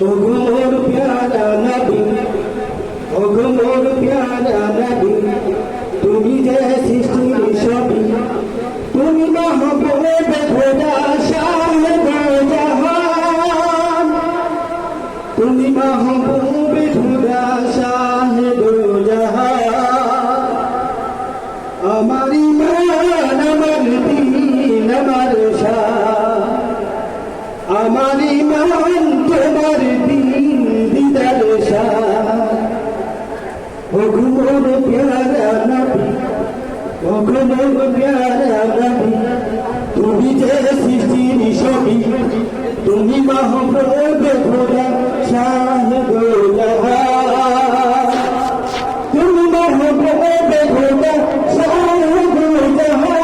ওগো মোর প্যারা নবী ওগো মোর প্যারা নবী ওগুলোর প্যারা নবী ওগুলোর প্যারা তুমি যে সৃষ্টির ছবি তুমি মহব্বত খোদা শাহ গোলাহা তুমি মহব্বত খোদা শাহ গোলাহা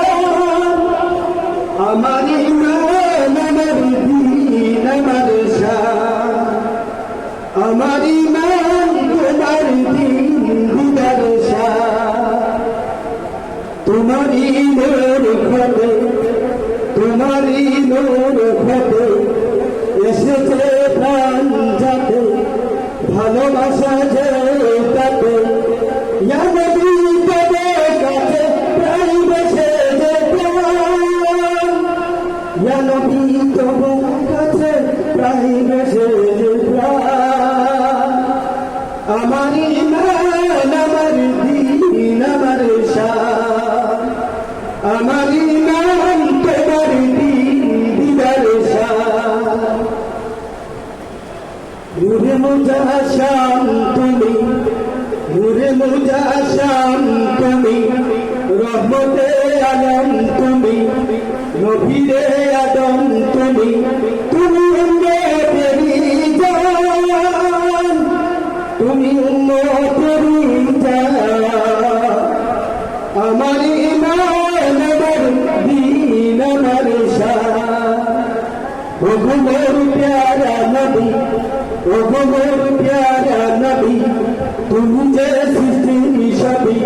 আমার ইমান আমার দিন আমার তোমার দিন শাহ তোমারই নূর খতে তোমারই নূর খতে মুজা শাম তুমি, নূরে মুজা শাম তুমি, রহমতে আলম তুমি, নবীরে আদম তুমি তুমি তুমি আমার ইমান দিন, আমার শাহ ওগো মোর প্যারা নবী ওগো মোর প্যারা নবী তুমি যে সৃষ্টির সবই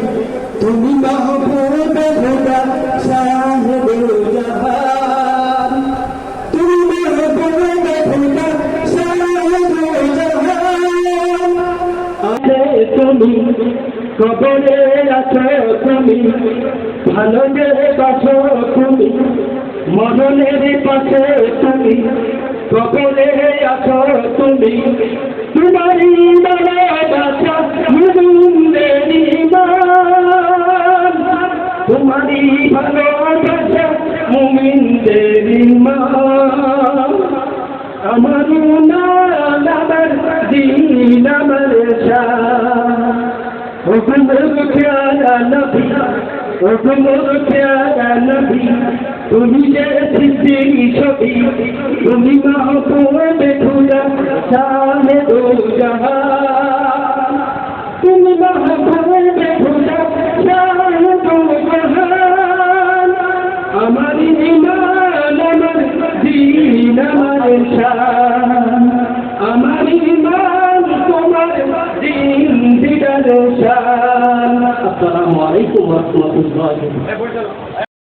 তুমি মহবুব খোদা সাহেব জাহান তুমি। মহবুব খোদা সাহেব জাহান আরে তুমি কবরে আছো তুমি ভালো যে বাসো তুমি মরণের পাশে তুমি কবরে আছো। তুমি ভালোবাসা ভালোবাসা মুমিনদের ঈমান আমার নাম দিন আমার হুকুমর প্যারা নবী হুকুমর প্যারা নবী তুমি যে সিদ্ধির ছবি, তুমি মহকুমে খুদা শাহে দো জাহান তুমি মহকুমে খুদা শাহে দো জাহান আমার ইমান, আমার দিন, আমার শাহ আমার ইমান, তোমার দিন দিদার শাহ আসসালামু আলাইকুম ওয়া রাহমাতুল্লাহি